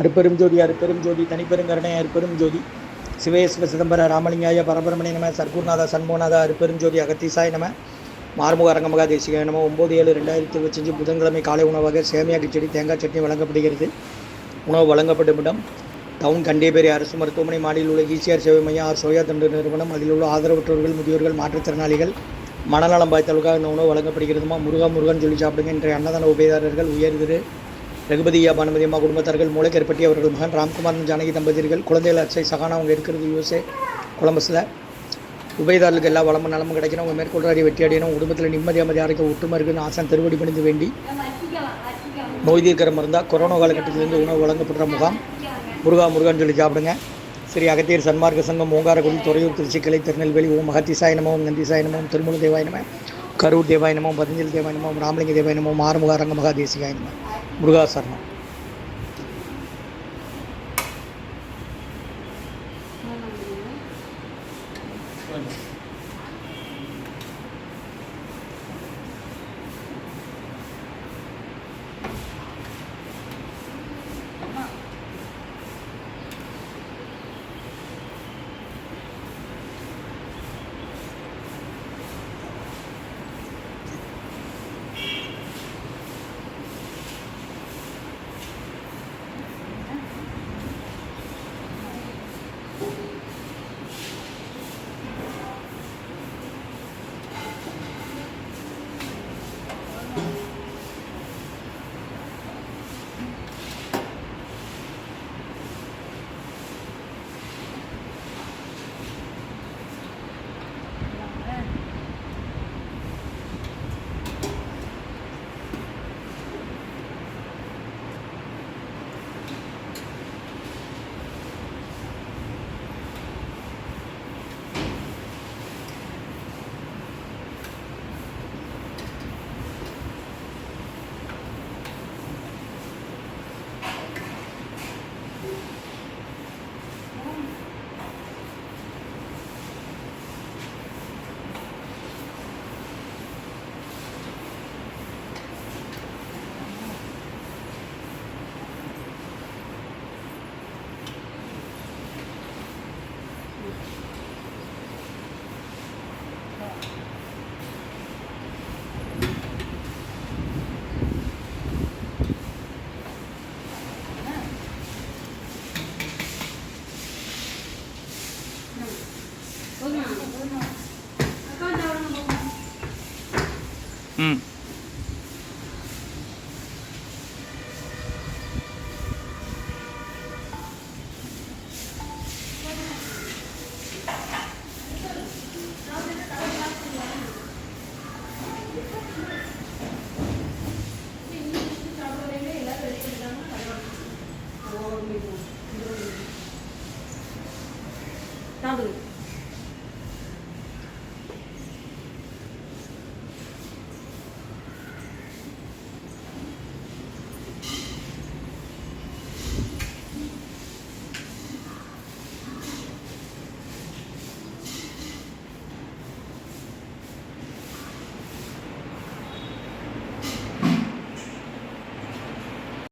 அருப்பெரும் ஜோதி அருப்பெரும் ஜோதி தனிப்பெருங்கருணை அருப்பெரும் ஜோதி. சிவேஸ்வ சிதம்பர ராமலிங்காய பரபரமணி நம சர்க்குருநாத சண்முகநாத அருப்பெரும் ஜோதி அகத்தீசாய் நம. மார்முக அரங்கமகா தேசிகாய நம. ஒம்பது ஏழு ரெண்டாயிரத்தி இருபத்தஞ்சு புதன்கிழமை காலை உணவாக சேமியா கிச்சடி தேங்காய் சட்னி வழங்கப்படுகிறது. உணவு வழங்கப்படும் இடம் டவுன் கண்டேபேரி அரசு மருத்துவமனை மாடியில் உள்ள இசிஆர் சேவை மையம் ஆர் சோயா தண்டு நிறுவனம். அதில் உள்ள ஆதரவற்றோர்கள் முதியோர்கள் மாற்றுத்திறனாளிகள் மனநலம் பாய்த்தலுக்காக இந்த உணவு வழங்கப்படுகிறதுமா? முருகா முருகன் சொல்லி சாப்பிடுங்க. இன்றைய அன்னதான உபயதாரர்கள் உயர் திரு ரகுபதியா பானுமதி அம்மா குடும்பத்தார்கள் மூளைக்கருப்பட்டி அவர்கள் மகன் ராம்குமார் ஜானகி தம்பதியர்கள் குழந்தைகள் அச்சை சகானா அவங்க இருக்கிறது யூஎஸ்ஏ கொலம்பஸில். உபயதாரர்களுக்கு எல்லா வளமும் நலமும் கிடைக்கணும். அவங்க மேற்கொள்றாரி வெற்றி அடையணும். குடும்பத்தில் நிம்மதி அமைதி ஆரோக்கியம் ஒற்றுமை இருக்குன்னு ஆசான் திருவடி பணிந்து வேண்டி. நோய் தீர்க்கிற மருந்தா கொரோனா காலகட்டத்திலிருந்து உணவு வழங்கப்படுற முகாம். முருகா முருகான்னு சொல்லி சாப்பிடுங்க. ஸ்ரீ அகத்தியர் சன்மார்க்க சங்கம் ஓங்காரகுடி துறையூர் திருச்சி கிளை திருநெல்வேலி ஓம் மகத்திசாய நமோ ஓம் நந்திசாய திருமூல தேவாயனமே கரூர் தேவாயனமும் பதஞ்சலி தேவாயனமும் ராமலிங்க தேவாயனமும் நமோ ஆறுமுக அரங்க முருகாசரணம் Thank you. ừ. Tao được